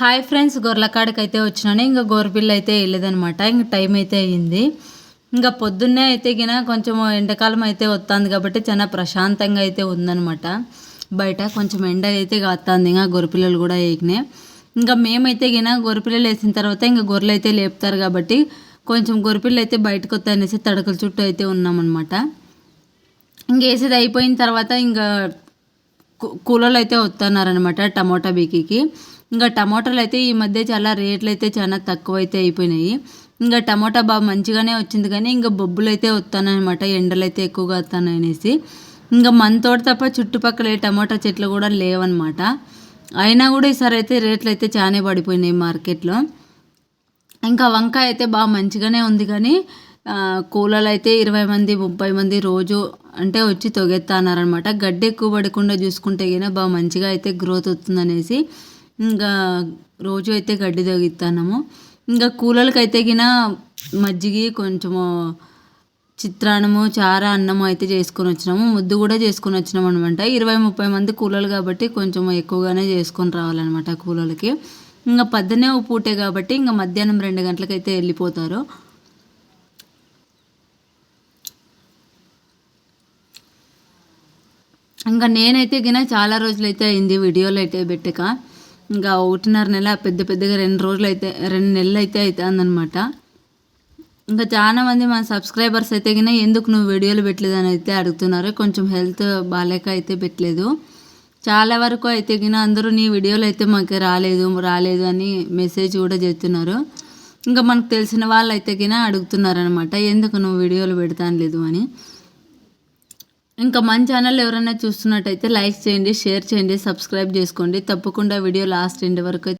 Hi friends గొర్రెలకాడికి అయితే వచ్చినాను. ఇంకా గొర్రెపిల్ల అయితే వెళ్ళేదనమాట ఇంకా టైం అయితే అయ్యింది. ఇంకా పొద్దున్నే అయితే గిన కొంచెం ఎండాకాలం అయితే వస్తుంది కాబట్టి చాలా ప్రశాంతంగా అయితే ఉందనమాట బయట కొంచెం ఎండ అయితే కాస్తుంది ఇంకా గొర్రెపిల్లలు కూడా వేగినాయి ఇంకా మేమైతే గిన గొర్రెపిల్లలు వేసిన తర్వాత ఇంకా గొర్రెలు అయితే లేపుతారు కాబట్టి కొంచెం గొర్రెపిల్లలు అయితే బయటకు వస్తాయనేసి తడకల చుట్టూ అయితే ఉన్నామన్నమాట. ఇంక వేసేది అయిపోయిన తర్వాత ఇంకా కూలర్లు అయితే వస్తున్నారనమాట టమోటా బీకీకి. ఇంకా టమోటాలు అయితే ఈ మధ్య చాలా రేట్లు అయితే చాలా తక్కువ అయితే అయిపోయినాయి. ఇంకా టమోటా బాగా మంచిగానే వచ్చింది కానీ ఇంకా బొబ్బులు అయితే వస్తానమాట ఎండలు అయితే ఎక్కువగా వస్తాననేసి ఇంకా మన తోట తప్ప చుట్టుపక్కల ఏ చెట్లు కూడా లేవన్నమాట. అయినా కూడా ఈసారి అయితే రేట్లు అయితే చాలా పడిపోయినాయి మార్కెట్లో. ఇంకా వంకాయ అయితే బాగా మంచిగానే ఉంది కానీ కూలలు అయితే ఇరవై మంది ముప్పై మంది రోజు అంటే వచ్చి తొగెత్తన్నారనమాట గడ్డి ఎక్కువ పడకుండా చూసుకుంటే గిన బాగా మంచిగా అయితే గ్రోత్ వస్తుందనేసి ఇంకా రోజు అయితే గడ్డి తగ్గిస్తాము ఇంకా కూలలకి అయితే గిన మజ్జిగి కొంచెము చిత్రాన్నము చార అన్నము అయితే చేసుకొని వచ్చినాము ముద్దు కూడా చేసుకొని వచ్చినాము అనమాట ఇరవై ముప్పై మంది కూలలు కాబట్టి కొంచెం ఎక్కువగానే చేసుకొని రావాలన్నమాట కూలలకి. ఇంకా పొద్దున్నే పూటే కాబట్టి ఇంకా మధ్యాహ్నం రెండు గంటలకైతే వెళ్ళిపోతారు. ఇంకా నేనైతే గిన చాలా రోజులైతే అయింది వీడియోలు అయితే పెట్టక. ఇంకా ఒకటిన్నర నెల పెద్ద పెద్దగా రెండు రోజులు అయితే రెండు నెలలు అయితే అవుతుందన్నమాట ఇంకా చాలా మంది మన సబ్స్క్రైబర్స్ అయితే గిన ఎందుకు నువ్వు వీడియోలు పెట్టలేదని అయితే అడుగుతున్నారు. కొంచెం హెల్త్ బాగాలేక అయితే పెట్టలేదు. చాలా వరకు అయితే గిన అందరూ నీ వీడియోలు అయితే మాకు రాలేదు రాలేదు అని మెసేజ్ కూడా చేస్తున్నారు. ఇంకా మనకు తెలిసిన వాళ్ళు అయితే గిన అడుగుతున్నారు అనమాట ఎందుకు నువ్వు వీడియోలు పెడతాను లేదు అని. ఇంకా మన ఛానల్ ఎవరైనా చూస్తున్నట్టయితే లైక్ చేయండి షేర్ చేయండి సబ్స్క్రైబ్ చేసుకోండి. తప్పకుండా వీడియో లాస్ట్ ఎండ్ వరకు అయితే